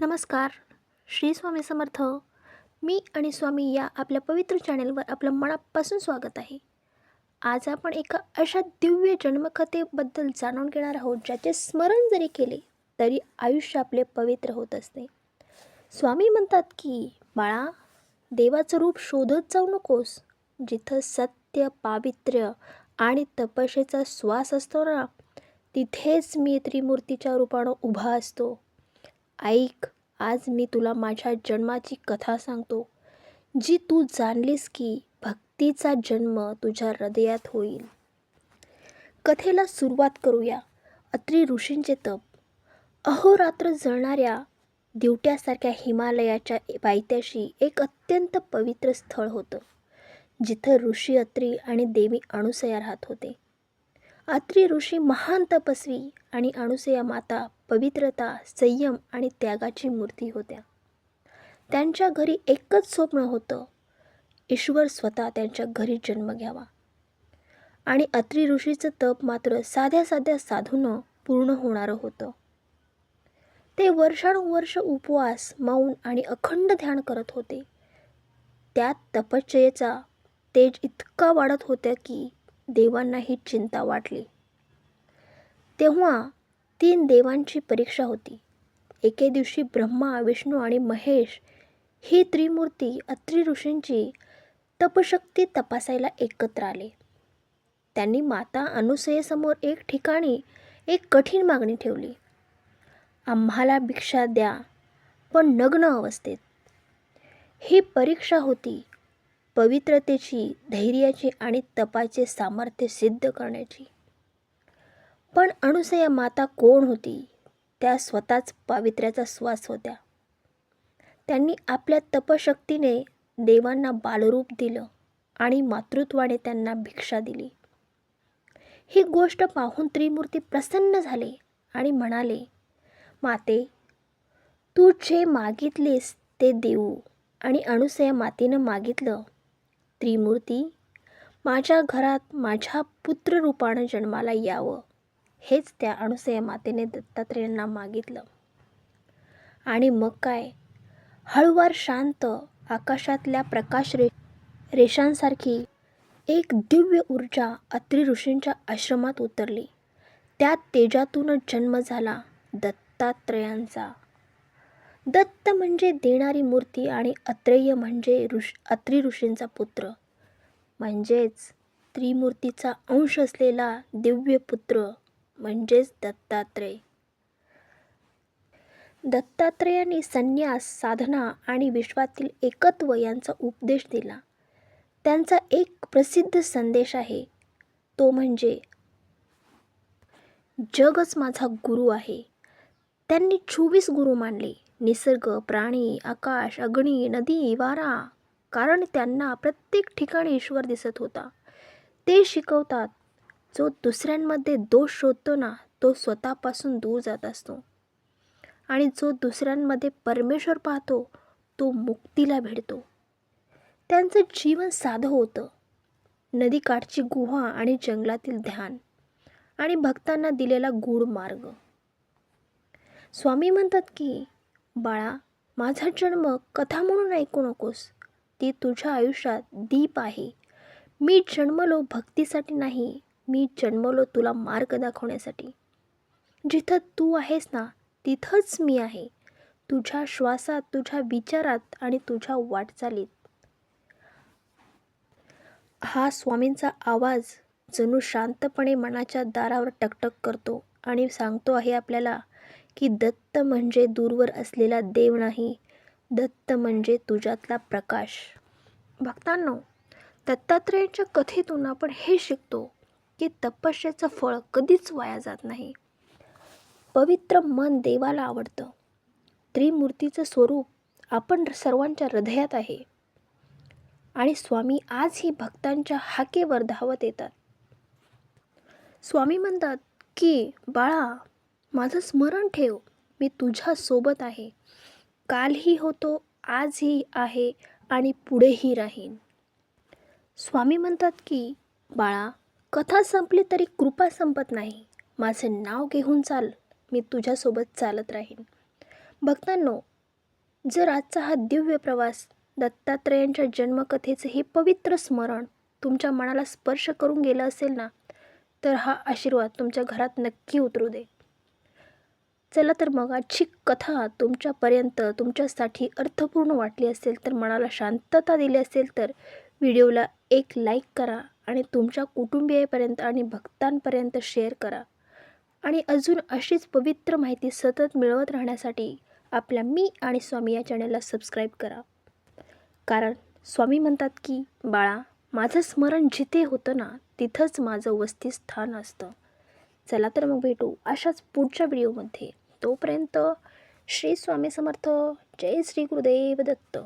नमस्कार. श्री स्वामी समर्थ. मी आणि स्वामी या आपल्या पवित्र चॅनेलवर आपलं मनापासून स्वागत आहे. आज आपण एका अशा दिव्य जन्मकथेबद्दल जाणून घेणार आहोत ज्याचे स्मरण जरी केले तरी आयुष्य आपले पवित्र होत असते. स्वामी म्हणतात की बाळा देवाचं रूप शोधत जाऊ नकोस. जिथं सत्य पावित्र्य आणि तपशेचा श्वास असतो ना तिथेच मी त्रिमूर्तीच्या रूपानं उभा असतो. ऐक आज मी तुला माझ्या जन्माची कथा सांगतो जी तू जाणलीस की भक्तीचा जन्म तुझ्या हृदयात होईल. कथेला सुरुवात करूया. अत्री ऋषींचे तप. अहोरात्र जळणाऱ्या दिवट्यासारख्या हिमालयाच्या पायथ्याशी एक अत्यंत पवित्र स्थळ होतं जिथं ऋषी अत्री आणि देवी अणुसया राहत होते. अत्री ऋषी महान तपस्वी आणि अणुसया माता पवित्रता संयम आणि त्यागाची मूर्ती होत्या. त्यांच्या घरी एकच स्वप्न होतं. ईश्वर स्वतः त्यांच्या घरी जन्म घ्यावा. आणि अत्री ऋषीचं तप मात्र साध्या साध्या साधूनं पूर्ण होणारं होतं. ते वर्षानुवर्ष उपवास मौन आणि अखंड ध्यान करत होते. त्यात तपश्चयेचा तेज इतका वाढत होता की देवांना ही चिंता वाटली. तेव्हा तीन देवांची परीक्षा होती. एके दिवशी ब्रह्मा विष्णू आणि महेश ही त्रिमूर्ती अत्री ऋषींची तपशक्ती तपासायला एकत्र आले. त्यांनी माता अनुसयेसमोर एक ठिकाणी एक कठीण मागणी ठेवली. आम्हाला भिक्षा द्या पण नग्न अवस्थेत. ही परीक्षा होती पवित्रतेची धैर्याची आणि तपाचे सामर्थ्य सिद्ध करण्याची. पण अणुसया माता कोण होती? त्या स्वतःच पावित्र्याचा श्वास होत्या. त्यांनी आपल्या तपशक्तीने देवांना बालरूप दिलं आणि मातृत्वाने त्यांना भिक्षा दिली. ही गोष्ट पाहून त्रिमूर्ती प्रसन्न झाले आणि म्हणाले माते तू जे मागितलेस ते देऊ आणि अणुसया मातीनं मागितलं त्रिमूर्ती माझ्या घरात माझ्या पुत्ररूपानं जन्माला यावं हेच त्या अणुसया मातेने दत्तात्रेयांना मागितलं. आणि मग काय? हळुवार शांत आकाशातल्या प्रकाश रे रेषांसारखी एक दिव्य ऊर्जा अत्री ऋषींच्या आश्रमात उतरली. त्या तेजातूनच जन्म झाला दत्तात्रेयांचा. दत्त म्हणजे देणारी मूर्ती आणि अत्रेय म्हणजे ऋष अत्री ऋषींचा पुत्र. म्हणजेच त्रिमूर्तीचा अंश असलेला दिव्य पुत्र म्हणजेच दत्तात्रेय. दत्तात्रेयांनी संन्यास साधना आणि विश्वातील एकत्व यांचा उपदेश दिला. त्यांचा एक प्रसिद्ध संदेश आहे. तो म्हणजे जगच माझा गुरु आहे. त्यांनी चोवीस गुरु मानले. निसर्ग प्राणी आकाश अग्नी नदी वारा कारण त्यांना प्रत्येक ठिकाणी ईश्वर दिसत होता. ते शिकवतात जो दुसऱ्यांमध्ये दोष शोधतो ना तो स्वतःपासून दूर जात असतो. आणि जो दुसऱ्यांमध्ये परमेश्वर पाहतो तो मुक्तीला भेटतो. त्यांचं जीवन साधं होतं. नदीकाठची गुहा आणि जंगलातील ध्यान आणि भक्तांना दिलेला गूढ मार्ग स्वामी म्हणतात की बाळा माझा जन्म कथा म्हणून ऐकू नकोस. ती तुझ्या आयुष्यात दीप आहे. मी जन्मलो भक्तीसाठी नाही. मी जन्मलो तुला मार्ग दाखवण्यासाठी. जिथं तू आहेस ना तिथंच मी आहे. तुझ्या श्वासात तुझ्या विचारात आणि तुझ्या वाटचालीत. हा स्वामींचा आवाज जणू शांतपणे मनाच्या दारावर टकटक करतो आणि सांगतो आहे आपल्याला की दत्त म्हणजे दूरवर असलेला देव नाही. दत्त म्हणजे तुझ्यातला प्रकाश. भक्तांनो दत्तात्रेयांच्या कथेतून आपण हे शिकतो की तपस्येचं फळ कधीच वाया जात नाही. पवित्र मन देवाला आवडतं. त्रिमूर्तीचं स्वरूप आपण सर्वांच्या हृदयात आहे. आणि स्वामी आजही भक्तांच्या हाकेवर धावत येतात. स्वामी म्हणतात की बाळा माझं स्मरण ठेव मी तुझ्यासोबत आहे. कालही होतो आजही आहे आणि पुढेही राहीन. स्वामी म्हणतात की बाळा कथा संपली तरी कृपा संपत नाही. माझे नाव घेऊन चाल मी तुझ्यासोबत चालत राहीन. भक्तांनो जर आजचा हा दिव्य प्रवास दत्तात्रेयांच्या जन्मकथेचं हे पवित्र स्मरण तुमच्या मनाला स्पर्श करून गेलं असेल ना तर हा आशीर्वाद तुमच्या घरात नक्की उतरू दे. चला तर मग आजची कथा तुमच्यापर्यंत तुमच्यासाठी अर्थपूर्ण वाटली असेल तर मनाला शांतता दिली असेल तर व्हिडिओला एक लाईक करा आणि तुमच्या कुटुंबियापर्यंत आणि भक्तांपर्यंत शेअर करा. आणि अजून अशीच पवित्र माहिती सतत मिळवत राहण्यासाठी आपल्या मी आणि स्वामी या चॅनलला सबस्क्राईब करा. कारण स्वामी म्हणतात की बाळा माझं स्मरण जिथे होतं ना तिथंच माझं वस्तीस्थान असतं. चला तर मग भेटू अशाच पुढच्या व्हिडिओमध्ये. तोपर्यंत श्री स्वामी समर्थ जय श्री गुरुदेव दत्त.